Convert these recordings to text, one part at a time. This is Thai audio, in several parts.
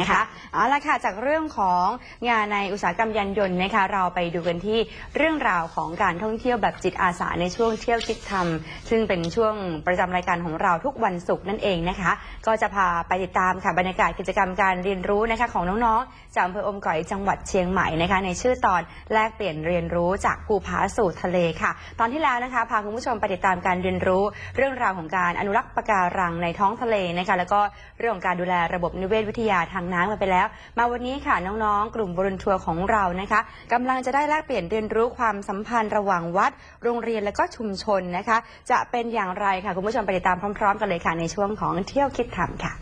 นะคะเอาละค่ะจากเรื่องของงานในอุตสาหกรรมยานยนต์นะคะเราไปดูกันที่เรื่องราวของการท่องเที่ยวแบบจิตอาสาในช่วงเที่ยวคิดทำซึ่งเป็นช่วงประจำรายการของเราทุกวันศุกร์นั่นเองนะคะ ก็จะพาไปติดตามค่ะบรรยากาศกิจกรรมการเรียนรู้นะคะของน้องๆจากอำเภออมก๋อยจังหวัดเชียงใหม่นะคะในชื่อตอนแลกเปลี่ยนเรียนรู้จากภูผาสู่ทะเลค่ะ ตอนที่แล้วนะคะพาคุณผู้ชมไปติดตามการเรียนรู้ เรื่องราวของการอนุรักษ์ปะการังในท้องทะเลนะคะแล้วก็เรื่องของการดูแลระบบนิเวศวิทยาทางน้ำกันไปแล้ว มาวันนี้ค่ะน้องๆ กลุ่มบรุนทัวร์ของเรานะคะกำลังจะได้แลกเปลี่ยนเรียนรู้ความสัมพันธ์ระหว่างวัด โรงเรียนและก็ชุมชนนะคะ จะเป็นอย่างไรค่ะคุณผู้ชมไปติดตามพร้อม ๆ กันเลยค่ะในช่วงของเที่ยวคิดทำค่ะ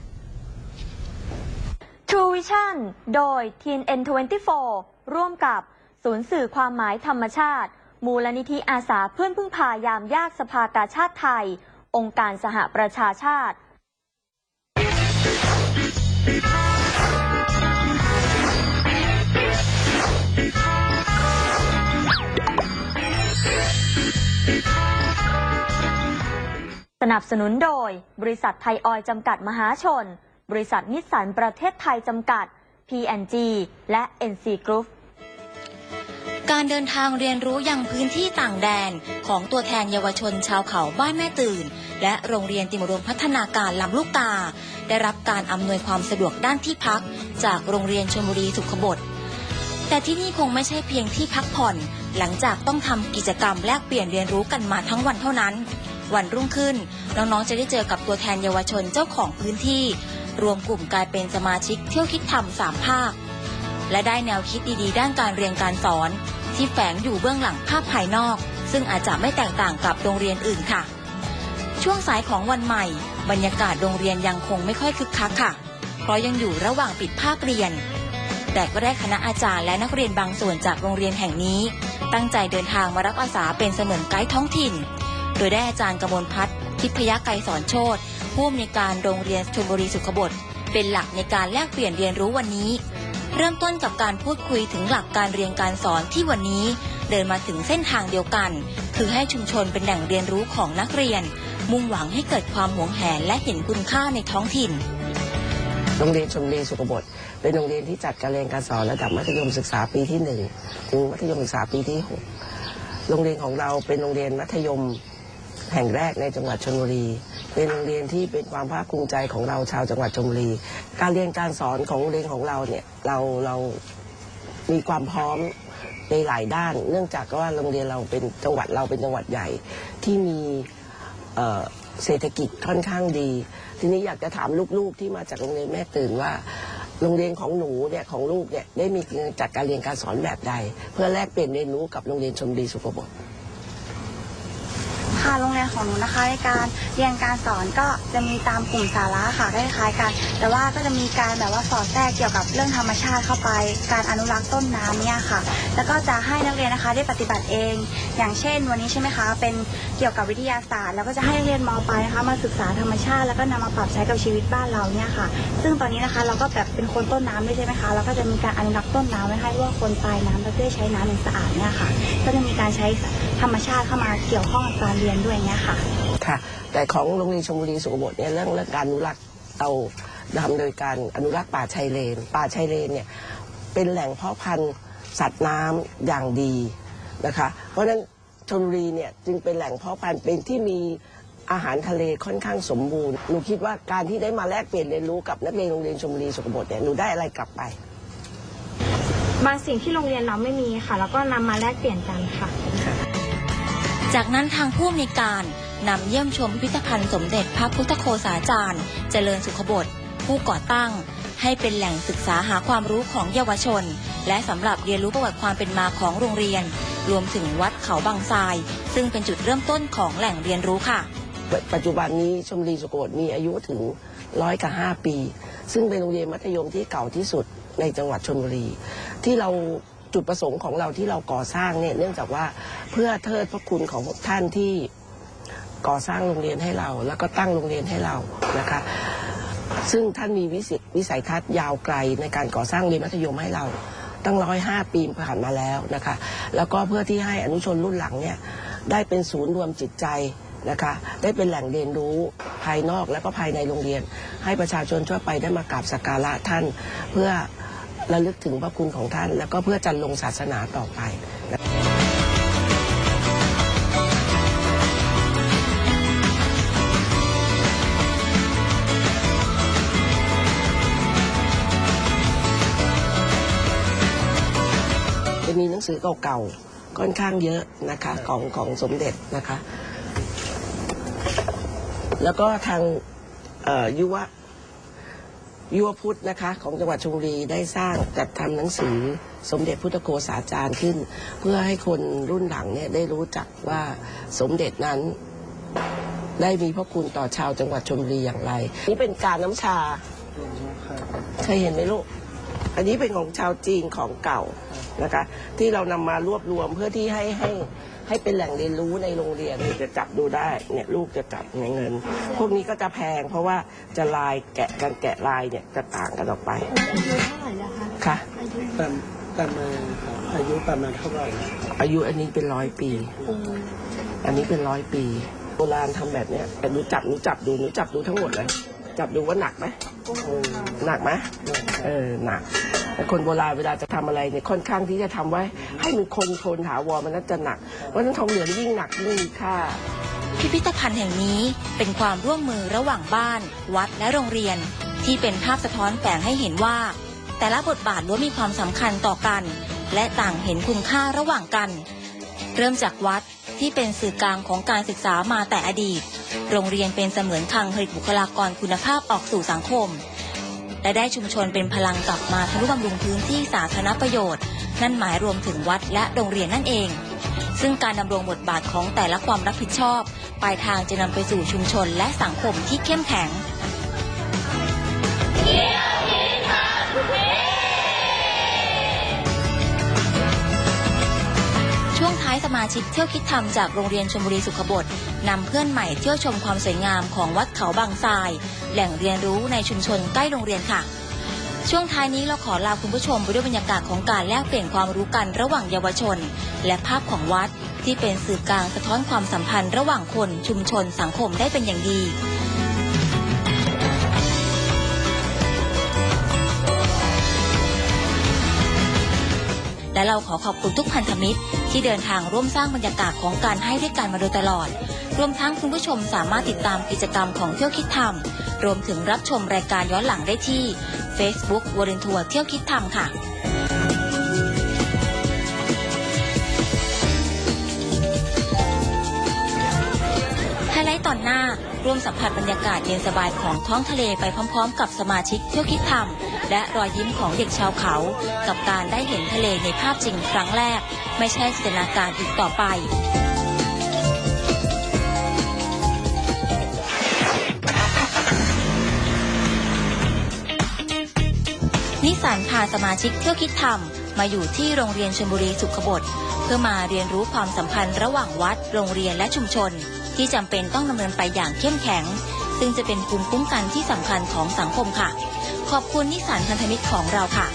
True Vision โดย TNN24 ร่วมกับศูนย์สื่อความหมายธรรมชาติ มูลนิธิอาสาเพื่อนพึ่งพายามยากสภากาชาติไทย องค์การสหประชาชาติ สนับสนุนโดย บริษัทไทยออยจำกัดมหาชน บริษัทนิสสันประเทศไทยจำกัด P&G และ NC Group การเดินทางเรียนรู้ยังพื้นที่ต่างแดนของตัวแทนเยาวชนชาวเขาบ้านแม่ตื่น และโรงเรียนติมรมพัฒนาการลำลูกกา ได้รับการอำนวยความสะดวกด้านที่พัก จากโรงเรียนชลบุรีสุขบดแต่ที่นี่คงไม่ใช่เพียงที่พักผ่อน หลังจากต้องทำกิจกรรมแลกเปลี่ยนเรียนรู้กันมาทั้งวันเท่านั้น วันรุ่งขึ้น น้องๆ จะได้เจอกับตัวแทนเยาวชนเจ้าของพื้นที่ รวมกลุ่มกลายเป็นสมาชิกเที่ยวคิดทำสามภาค และได้แนวคิดดีๆ ด้านการเรียนการสอน ที่แฝงอยู่เบื้องหลังภาพภายนอก ซึ่งอาจจะไม่แตกต่างกับโรงเรียนอื่นค่ะ ช่วงสายของวันใหม่ บรรยากาศโรงเรียนยังคงไม่ค่อยคึกคักค่ะ เพราะยังอยู่ระหว่างปิดภาคเรียน แต่ก็ได้คณะอาจารย์และนักเรียนบางส่วนจากโรงเรียนแห่งนี้ ตั้งใจเดินทางมารับอาสาเป็นเสมือนไกด์ท้องถิ่น โดยได้อาจารย์กมลพัฒน์ทิพยไกรสอนโชตผู้อำนวยการโรงเรียนชลบุรีสุขบดเป็นหลักในการแลกเปลี่ยนเรียนรู้วันนี้ เริ่มต้นกับการพูดคุยถึงหลักการเรียนการสอนที่วันนี้เดินมาถึงเส้นทางเดียวกัน คือให้ชุมชนเป็นแหล่งเรียนรู้ของนักเรียน มุ่งหวังให้เกิดความหวงแหนและเห็นคุณค่าในท้องถิ่นโรงเรียนชมรีสุขบดเป็นโรงเรียนที่จัดการเรียนการสอนระดับมัธยมศึกษาปีที่หนึ่งถึงมัธยมศึกษาปีที่หกโรงเรียนของเราเป็นโรงเรียนมัธยม แห่งแรกในจังหวัดชลบุรี เป็นโรงเรียนที่เป็นความภาคภูมิใจของเราชาวจังหวัดชลบุรี การเรียนการสอนของโรงเรียนของเราเนี่ยเราเรามีความพร้อมในหลายด้าน เนื่องจากว่าโรงเรียนเราเป็นจังหวัดเราเป็นจังหวัดใหญ่ที่มีเเศรษฐกิจค่อนข้างดี ทีนี้อยากจะถามลูกๆที่มาจากโรงเรียนแม่ตื่นว่าโรงเรียนของหนูเนี่ยของลูกเนี่ยได้มีจัดการเรียนการสอนแบบใด เพื่อแลกเปลี่ยนเรียนรู้กับโรงเรียนชมดีสุขบด ค่ะโรงเรียนของหนูนะคะในการเรียนการสอนก็จะมีตามกลุ่มสาระค่ะคล้ายๆกัน แต่ว่าก็จะมีการแบบว่าสอดแทรกเกี่ยวกับเรื่องธรรมชาติเข้าไป การอนุรักษ์ต้นน้ำเนี่ยค่ะ แล้วก็จะให้นักเรียนนะคะได้ปฏิบัติเอง อย่างเช่น วันนี้ใช่ไหมคะเป็นเกี่ยวกับวิทยาศาสตร์ แล้วก็จะให้นักเรียนมปลายนะคะมาศึกษาธรรมชาติ แล้วก็นำมาปรับใช้กับชีวิตบ้านเราเนี่ยค่ะ ซึ่งตอนนี้นะคะเราก็แบบเป็นคนต้นน้ำด้วยใช่ไหมคะเราก็จะมีการอนุรักษ์ต้นน้ำไว้ให้ว่าคนปลายน้ำเราได้ใช้น้ำอย่างสะอาดเนี่ยค่ะ ก็จะมีการใช้ธรรมชาติเข้ามาเกี่ยวข้องกับการเรียนด้วยเนี่ยค่ะ ค่ะ แต่ของโรงเรียนชมบุรีสุขบดเนี่ยเรื่องเรื่องการอนุรักษ์เราทำโดยการอนุรักษ์ป่าชายเลน ป่าชายเลนเนี่ยเป็นแหล่งเพาะพันธุ์สัตว์น้ำอย่างดีนะคะ เพราะฉะนั้นชลบุรีเนี่ยจึงเป็นแหล่งเพาะพันธุ์เป็นที่มีอาหารทะเลค่อนข้างสมบูรณ์ หนูคิดว่าการที่ได้มาแลกเปลี่ยนเรียนรู้กับนักเรียนโรงเรียนชมบุรีสุขบดเนี่ยหนูได้อะไรกลับไป บางสิ่งที่โรงเรียนเราไม่มีค่ะ แล้วก็นำมาแลกเปลี่ยนกันค่ะ จากนั้นทางผู้อำนวยการนำเยี่ยมชมพิพิธภัณฑ์สมเด็จพระพุทธโฆษาจารย์ เจริญสุขบดผู้ก่อตั้ง ให้เป็นแหล่งศึกษาหาความรู้ของเยาวชน และสำหรับเรียนรู้ประวัติความเป็นมาของโรงเรียน รวมถึงวัดเขาบางทราย ซึ่งเป็นจุดเริ่มต้นของแหล่งเรียนรู้ค่ะ ปัจจุบันนี้ชมรีสุโขทมีอายุถึงร้อยกับห้าปี ซึ่งเป็นโรงเรียนมัธยมที่เก่าที่สุดในจังหวัดชลบุรี ที่เรา จุดประสงค์ของเราที่เราก่อสร้างเนี่ยเนื่องจากว่าเพื่อเทิดพระคุณของท่านที่ก่อสร้างโรงเรียนให้เรา แล้วก็ตั้งโรงเรียนให้เรานะคะ ซึ่งท่านมีวิสิวิสัยทัศน์ยาวไกลในการก่อสร้างโรงเรียนมัธยมให้เรา ตั้งร้อยห้าปีผ่านมาแล้วนะคะ แล้วก็เพื่อที่ให้อนุชนรุ่นหลังเนี่ยได้เป็นศูนย์รวมจิตใจนะคะได้เป็นแหล่งเรียนรู้ภายนอกและก็ภายในโรงเรียน ให้ประชาชนทั่วไปได้มากราบสักการะท่าน เพื่อ ระลึกถึงพระคุณของท่าน แล้วก็เพื่อจันลงศาสนาต่อไปจะมีหนังสือเก่าๆค่อนข้างเยอะนะคะของของสมเด็จนะคะ แล้วก็ทางยุว ยุวพุทธนะคะของจังหวัดชลบุรีได้สร้างจัดทำหนังสือสมเด็จพุทธโฆษาจารย์ขึ้น เพื่อให้คนรุ่นหลังเนี่ยได้รู้จักว่าสมเด็จนั้นได้มีพระคุณต่อชาวจังหวัดชลบุรีอย่างไร นี่เป็นการน้ำชาเคยเห็นไหมลูก อันนี้เป็นของชาวจีนของเก่านะคะ ที่เรานำมารวบรวมเพื่อที่ให้ให้ ให้เป็นแหล่งเรียนรู้ในโรงเรียนจะจับดูได้เนี่ยลูกจะจับเงิน พวกนี้ก็จะแพง เพราะว่าจะลายแกะการแกะลายเนี่ยจะต่างกันออกไปค่ะประประมาณครับอายุประมาณเท่าไหร่อายุอันนี้เป็นร้อยปี อันนี้เป็นร้อยปีโบราณทำแบบเนี้ยแต่หนูจับหนูจับดูหนูจับดูทั้งหมดเลย จับดูว่าหนักไหมหนักไหมเออหนักแต่คนโบราณเวลาจะทำอะไรเนี่ยค่อนข้างที่จะทำไว้ ให้มันคงทนถาวรมันน่าจะหนักเพราะนั้นทองเหลืองยิ่งหนักยิ่งมีค่า พิพิธภัณฑ์แห่งนี้เป็นความร่วมมือระหว่างบ้าน วัดและโรงเรียน ที่เป็นภาพสะท้อนแฝงให้เห็นว่า แต่ละบทบาทล้วนมีความสำคัญต่อกัน และต่างเห็นคุณค่าระหว่างกัน เริ่มจากวัดที่เป็นสื่อกลางของการศึกษามาแต่อดีต โรงเรียนเป็นเสมือนคลังผลิตบุคลากรคุณภาพออกสู่สังคม และได้ชุมชนเป็นพลังกลับมาทะนุบำรุงพื้นที่สาธารณประโยชน์ นั่นหมายรวมถึงวัดและโรงเรียนนั่นเอง ซึ่งการดำรงบทบาทของแต่ละความรับผิดชอบ ปลายทางจะนำไปสู่ชุมชนและสังคมที่เข้มแข็ง มาชิกเที่ยวคิดทำจากโรงเรียนชลบุรีสุขบดนำเพื่อนใหม่เที่ยวชมความสวยงามของวัดเขาบางทราย แหล่งเรียนรู้ในชุมชนใกล้โรงเรียนค่ะ ช่วงท้ายนี้เราขอลาคุณผู้ชมไปด้วยบรรยากาศของการแลกเปลี่ยนความรู้กันระหว่างเยาวชน และภาพของวัดที่เป็นสื่อกลางสะท้อนความสัมพันธ์ระหว่างคนชุมชนสังคมได้เป็นอย่างดี และเราขอขอบคุณทุกพันธมิตร ที่เดินทางร่วมสร้างบรรยากาศของการให้ด้วยกันมาโดยตลอด รวมทั้งคุณผู้ชมสามารถติดตามกิจกรรมของเที่ยวคิดทำรวมถึงรับชมรายการย้อนหลังได้ที่ Facebook วอร์ทัวร์เที่ยวคิดทำค่ะไฮไลท์ตอนหน้าร่วมสัมผัสบรรยากาศเย็นสบายของท้องทะเลไปพร้อม ๆ กับสมาชิกเที่ยวคิดทำ และรอยยิ้มของเด็กชาวเขา กับการได้เห็นทะเลในภาพจริงครั้งแรก ไม่ใช่จินตนาการอีกต่อไปนิสันพาสมาชิกเที่ยวคิดทำมาอยู่ที่โรงเรียนชลบุรีสุขบดเพื่อมาเรียนรู้ความสัมพันธ์ระหว่างวัด โรงเรียนและชุมชน ที่จำเป็นต้องดำเนินไปอย่างเข้มแข็ง ซึ่งจะเป็นภูมิคุ้มกันที่สำคัญของสังคมค่ะ ขอบคุณนิสันพันธมิตรของเราค่ะ